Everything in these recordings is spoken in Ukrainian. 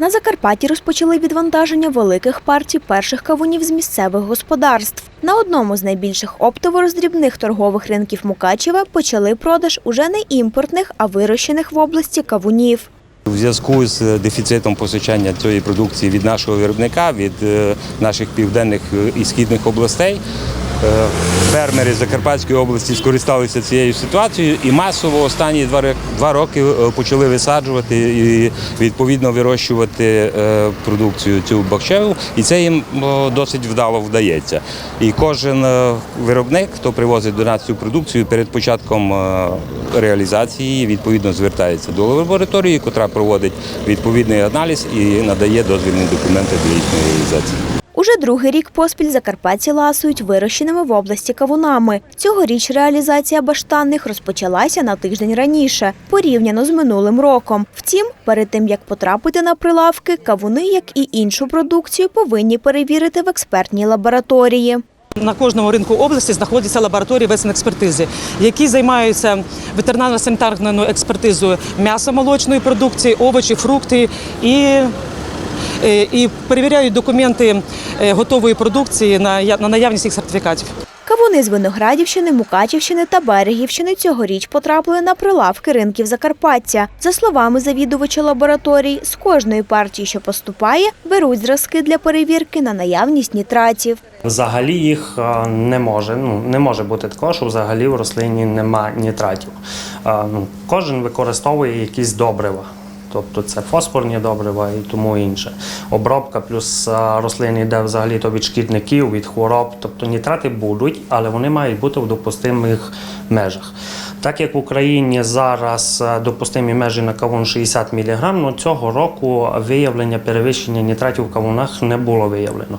На Закарпатті розпочали відвантаження великих партій перших кавунів з місцевих господарств. На одному з найбільших оптово-роздрібних торгових ринків Мукачева почали продаж уже не імпортних, а вирощених в області кавунів. У зв'язку з дефіцитом постачання цієї продукції від нашого виробника, від е, наших південних е, і східних областей, е, фермери Закарпатської області скористалися цією ситуацією і масово останні два роки е, почали висаджувати і відповідно вирощувати е, продукцію цю бахчеву, і це їм досить вдало вдається. І кожен е, виробник, хто привозить до нас цю продукцію, перед початком е, реалізації відповідно звертається до лабораторії, котра проводить відповідний аналіз і надає дозвільні документи для їхньої реалізації. Уже другий рік поспіль закарпатці ласують вирощеними в області кавунами. Цьогоріч реалізація баштанних розпочалася на тиждень раніше, порівняно з минулим роком. Втім, перед тим як потрапити на прилавки, кавуни, як і іншу продукцію, повинні перевірити в експертній лабораторії. На кожному ринку області знаходяться лабораторії весенекспертизи, які займаються ветеринарно-санітарною експертизою м'ясо-молочної продукції, овочі, фрукти і, і перевіряють документи е, готової продукції на я- на наявність їх сертифікатів. Кавуни з Виноградівщини, Мукачівщини та Берегівщини цьогоріч потрапили на прилавки ринків Закарпаття. За словами завідувача лабораторій, з кожної партії, що поступає, беруть зразки для перевірки на наявність нітратів. Взагалі їх е, не може. Ну не може бути такого, що взагалі в рослині нема нітратів. Е, Ну, кожен використовує якісь добрива. Тобто це фосфорні добрива і тому інше. Обробка плюс е, рослини йде взагалі то від шкідників, від хвороб. Тобто нітрати будуть, але вони мають бути в допустимих межах. Так як в Україні зараз е, допустимі межі на кавун 60 мг, ну цього року виявлення перевищення нітратів в кавунах не було виявлено.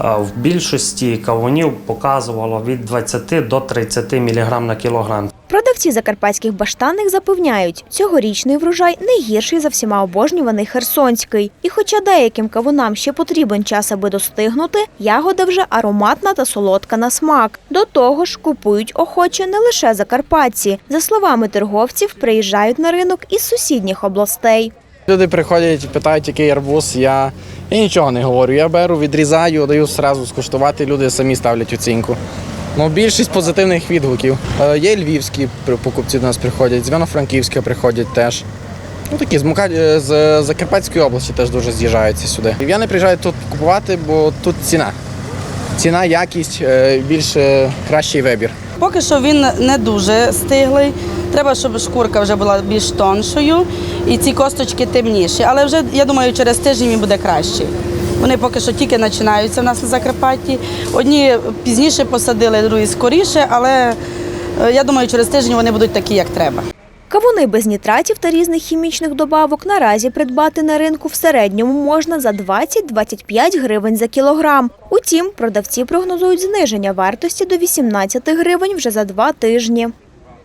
Е, В більшості кавунів показувало від 20 до 30 мг на кілограм. Продавці закарпатських баштанних запевняють, цьогорічний врожай не гірший за всіма обожнюваний херсонський. І хоча деяким кавунам ще потрібен час, аби достигнути, ягода вже ароматна та солодка на смак. До того ж, купують охоче не лише закарпатці. За словами торговців, приїжджають на ринок із сусідніх областей. Люди приходять, питають, який арбуз. Я, я нічого не говорю. Я беру, відрізаю, даю одразу скуштувати. Люди самі ставлять оцінку. Ну, більшість позитивних відгуків. Е, Є львівські покупці до нас приходять, з Івано-Франківська приходять теж. Ну такі з Мука... е, з Закарпатської області теж дуже з'їжджаються сюди. Я не приїжджаю тут купувати, бо тут ціна. Ціна, якість, е, більш е, кращий вибір. Поки що він не дуже стиглий. Треба, щоб шкурка вже була більш тоншою і ці косточки темніші. Але вже я думаю, через тиждень він буде кращий. Вони поки що тільки починаються в нас на Закарпатті. Одні пізніше посадили, другі скоріше, але е, я думаю, через тиждень вони будуть такі, як треба. Кавуни без нітратів та різних хімічних добавок наразі придбати на ринку в середньому можна за 20-25 гривень за кілограм. Утім, продавці прогнозують зниження вартості до 18 гривень вже за два тижні.